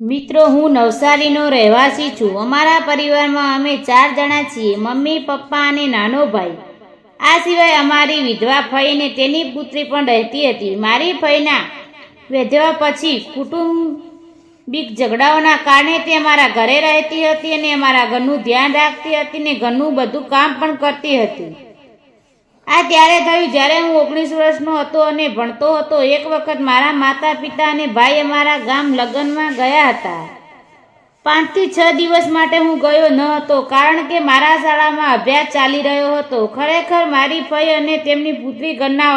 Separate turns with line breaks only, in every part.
મિત્રો, હું નવસારીનો રહેવાસી છું. અમારા પરિવારમાં અમે ચાર જણા છીએ, મમ્મી, પપ્પા અને નાનો ભાઈ. આ સિવાય અમારી વિધવા ફઈ અને તેની પુત્રી પણ રહેતી હતી. મારી ફઈના વિધવા પછી કુટુંબિક ઝઘડાઓના કારણે તે અમારા ઘરે રહેતી હતી અને અમારા ઘરનું ધ્યાન રાખતી હતી ને ઘરનું બધું કામ પણ કરતી હતી. આ ત્યારે થયું જ્યારે હું ઓગણીસ વર્ષનો હતો અને ભણતો હતો, એક વખત મારા માતા પિતા અને ભાઈ અમારા ગામ લગ્નમાં ગયા હતા. પાંચથી છ દિવસ માટે હું ગયો ન હતો, કારણ કે મારા શાળામાં અભ્યાસ ચાલી રહ્યો હતો. ખરેખર મારી ફઈ અને તેમની પુત્રી ઘરના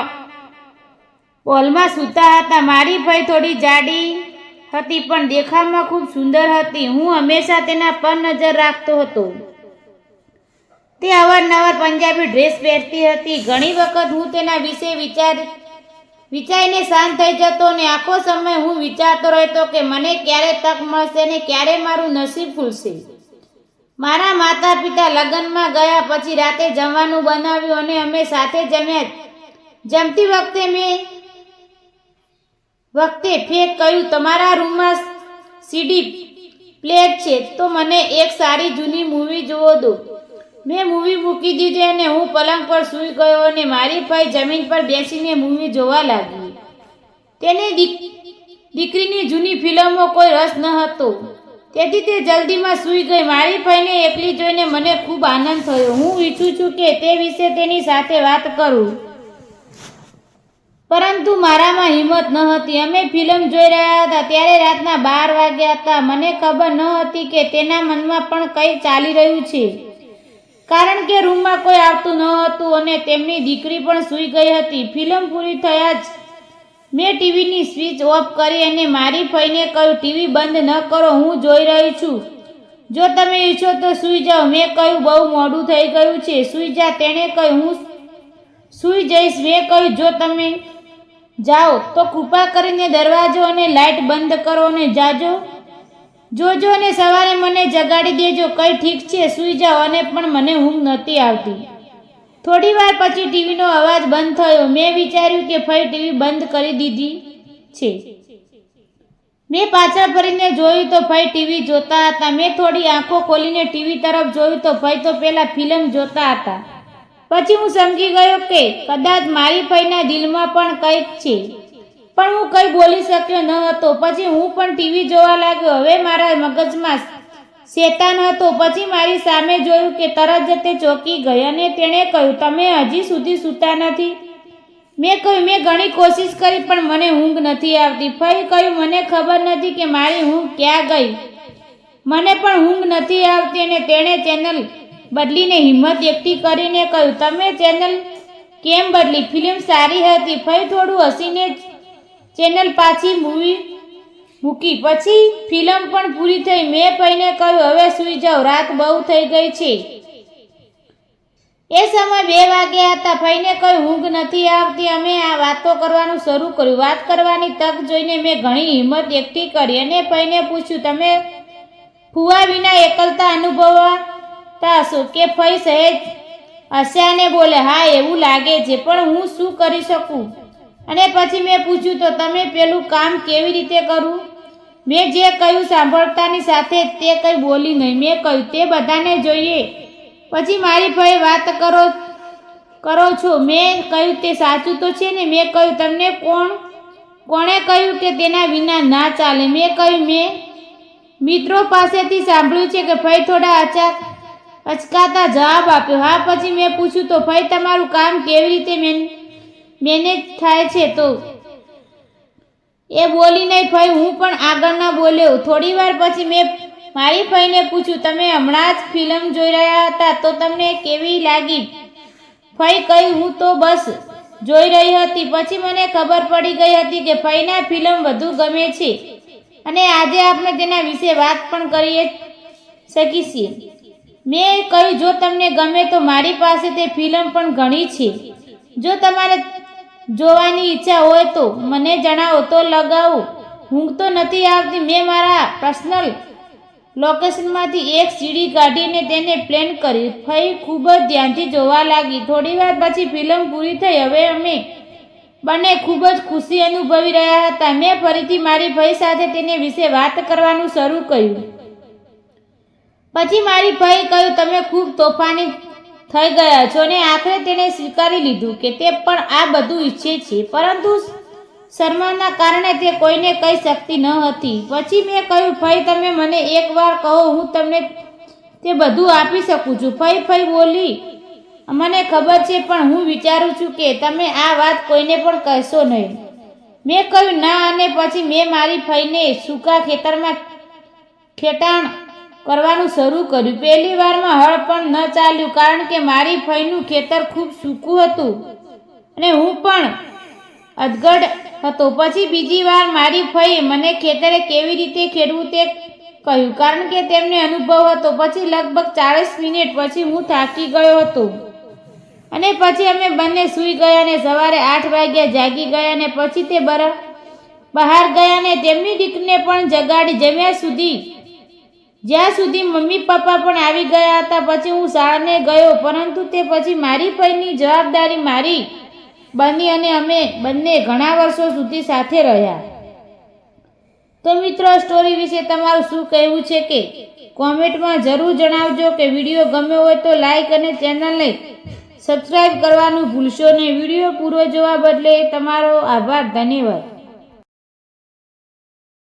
હોલમાં સૂતા હતા. મારી ફઈ થોડી જાડી હતી, પણ દેખાવમાં ખૂબ સુંદર હતી. હું હંમેશા તેના પર નજર રાખતો હતો. તે અવારનવાર પંજાબી ડ્રેસ પહેરતી હતી. ઘણી વખત હું તેના વિશે વિચાર વિચારીને શાંત થઈ જતો ને આખો સમય હું વિચારતો રહેતો કે મને ક્યારે તક મળશે ને ક્યારે મારું નસીબ ખુલશે. મારા માતા પિતા લગ્નમાં ગયા પછી રાતે જમવાનું બનાવ્યું અને અમે સાથે જમ્યા. જમતી વખતે મેં વખતે ફેક કહ્યું તમારા રૂમમાં સીડી પ્લેટ છે, તો મને એક સારી જૂની મૂવી જોવો દો. મેં મૂવી મૂકી દીધી અને હું પલંગ પર સૂઈ ગયો અને મારી ભાઈ જમીન પર બેસીને મૂવી જોવા લાગી. તેને દીક- દીકરીની જૂની ફિલ્મો કોઈ રસ ન હતો. તેથી તે જલ્દીમાં સૂઈ ગઈ. મારી ભાઈને એકલી જોઈને મને ખૂબ આનંદ થયો. હું ઈચ્છું છું કે તે વિશે તેની સાથે વાત કરું. પરંતુ મારામાં હિંમત ન હતી. અમે ફિલ્મ જોઈ રહ્યા હતા. ત્યારે રાતના બાર વાગ્યા હતા. મને ખબર ન હતી કે તેના મનમાં પણ કંઈ ચાલી રહ્યું છે. કારણ કે રૂમમાં કોઈ આવતું ન હતું અને તેમની દીકરી પણ સૂઈ ગઈ હતી. ફિલ્મ પૂરી થયા જ મેં ટીવીની સ્વિચ ઓફ કરી અને મારી ફઈને કહ્યું, ટીવી બંધ ન કરો, હું જોઈ રહી છું. જો તમે ઈચ્છો તો સૂઈ જાઓ. મેં કહ્યું, બહુ મોડું થઈ ગયું છે. સૂઈ જા. તેણે કહ્યું, હું સૂઈ જઈશ. મેં કહ્યું, જો તમે જાઓ, તો કૃપા કરીને દરવાજો અને લાઇટ બંધ કરો અને જાજો. જોજો અને સવારે મને જગાડી દેજો, કઈ ઠીક છે, સૂઈ જાઓ અને પણ મને ઊંઘ નહોતી આવતી. થોડી વાર પછી ટીવીનો અવાજ બંધ થયો. મેં વિચાર્યું કે ફરી ટીવી બંધ કરી દીધી છે. મેં પાછળ ફરીને જોયું તો ભાઈ ટીવી જોતા હતા. મેં થોડી આંખો ખોલીને ટીવી તરફ જોયું તો ભાઈ તો પહેલાં ફિલ્મ જોતા હતા. પછી હું સમજી ગયો કે કદાચ મારી ભાઈના દિલમાં પણ કંઈક છે. પણ હું કંઈ બોલી શક્યો ન હતો. પછી હું પણ ટીવી જોવા લાગ્યો. હવે મારા મગજમાં શેતાન હતો. પછી મારી સામે જોયું કે તરત જ તે ચોંકી ગઈ અને તેણે કહ્યું, તમે હજી સુધી સૂતા નથી. મેં કહ્યું, મેં ઘણી કોશિશ કરી, પણ મને ઊંઘ નથી આવતી. ફઈ કહ્યું, મને ખબર નથી કે મારી ઊંઘ ક્યાં ગઈ. મને પણ ઊંઘ નથી આવતી અને તેણે ચેનલ બદલીને હિંમત એકઠી કરીને કહ્યું, તમે ચેનલ કેમ બદલી? ફિલ્મ સારી હતી. ફઈ થોડું હસીને ચેનલ પાછી મૂવી મૂકી. પછી ફિલ્મ પણ પૂરી થઈ. મેં ફઈને કહ્યું, હવે સૂઈ જાઓ. રાત બહુ થઈ ગઈ છે. એ સમય બે વાગ્યા હતા. ફઈને કહ્યું, ઊંઘ નથી આવતી. અમે આ વાતો કરવાનું શરૂ કર્યું. વાત કરવાની તક જોઈને મેં ઘણી હિંમત એકઠી કરી અને ફઈને પૂછ્યું, તમે ફુવા વિના એકલતા અનુભવતા હશો કે ફઈ સહેજ હસ્યાને બોલે? હા, એવું લાગે છે. પણ હું શું કરી શકું? અને પછી મેં પૂછ્યું, તો તમે પેલું કામ કેવી રીતે કરું? મેં જે કહ્યું સાંભળતાની સાથે તે કંઈ બોલી નહીં. મેં કહ્યું, તે બધાને જોઈએ. પછી મારી ભાઈ વાત કરો કરો છો. મેં કહ્યું, તે સાચું તો છે ને? મેં કહ્યું, તમને કોણ, કોણે કહ્યું કે તેના વિના ના ચાલે? મેં કહ્યું, મેં મિત્રો પાસેથી સાંભળ્યું છે કે ભાઈ થોડા અચાક અચકાતા જવાબ આપ્યો. હા, પછી મેં પૂછ્યું, તો ભાઈ તમારું કામ કેવી રીતે મેન મેનેજ થાય છે તો. એ બોલી નહીં ભાઈ, હું પણ આગળ બોલ્યો. થોડી વાર પછી મેં મારી ભાઈને પૂછ્યું, તમે હમણાં જ ફિલ્મ જોઈ રહ્યા હતા તો તમને કેવી લાગી? ફઈ કહ્યું હું તો બસ જોઈ રહી હતી. પછી મને ખબર પડી ગઈ હતી કે ફઈના ફિલ્મ વધુ ગમે છે. અને આજે આપણે તેના વિશે વાત પણ કરીએ શકીશીએ. મેં કહ્યું, જો તમને ગમે તો મારી પાસે તે ફિલ્મ પણ ઘણી છે. જો તમારે જોવાની ઈચ્છા હોય તો મને જણાવો તો લગાવું. ઊંઘ તો નથી આવતી. મેં મારા પર્સનલ લોકેશનમાંથી એક સીડી કાઢીને તેને પ્લેન કરી. ફરી ખૂબ જ ધ્યાનથી જોવા લાગી. થોડી વાર પછી ફિલ્મ પૂરી થઈ. હવે અમે બંને ખૂબ જ ખુશી અનુભવી રહ્યા હતા. મેં ફરીથી મારી ભાઈ સાથે તેને વિશે વાત કરવાનું શરૂ કર્યું. પછી મારી ભાઈ કહ્યું, તમે ખૂબ તોફાની થઈ ગયા. છો ને આખરે તેણે સ્વીકારી લીધું કે તે પણ આ બધું ઈચ્છે છે, પરંતુ શર્માના કારણે તે કોઈને કહી શકતી ન હતી. પછી મેં કહ્યું ફઈ તમે મને એકવાર કહો, હું તમને તે બધું આપી શકું છું. ફઈ ફઈ બોલી. મને ખબર છે, પણ હું વિચારું છું કે તમે આ વાત કોઈને પણ કહેશો નહીં. મેં કહ્યું, ના, અને પછી મેં મારી ફઈને સૂકા ખેતરમાં ખેટાણ કરવાનું શરૂ કર્યું. પહેલી વારમાં હળ પણ ન ચાલ્યું કારણ કે મારી ફઈનું ખેતર ખૂબ સૂકું હતું અને હું પણ અધગડ હતો. પછી બીજી વાર મારી ફઈ મને ખેતરે કેવી રીતે ખેડવું તે કહ્યું કારણ કે તેમને અનુભવ હતો. પછી લગભગ ચાળીસ મિનિટ પછી હું થાકી ગયો હતો અને પછી અમે બંને સૂઈ ગયા અને સવારે આઠ વાગ્યા જાગી ગયા અને પછી તે બરફ બહાર ગયા અને તેમની દીકને પણ જગાડી. જમ્યા સુધી જ્યાં સુધી મમ્મી પપ્પા પણ આવી ગયા હતા, પછી હું શાળાને ગયો, પરંતુ તે પછી મારી પૈની જવાબદારી મારી બની અને અમે બંને ઘણા વર્ષો સુધી સાથે રહ્યા. તો મિત્રો સ્ટોરી વિશે તમારું શું કહેવું છે કે કોમેન્ટમાં જરૂર જણાવજો કે વીડિયો ગમ્યો હોય તો લાઈક અને ચેનલને સબસ્ક્રાઈબ કરવાનું ભૂલશો નહીં. વીડિયો પૂરો જોવા બદલે તમારો આભાર, ધન્યવાદ.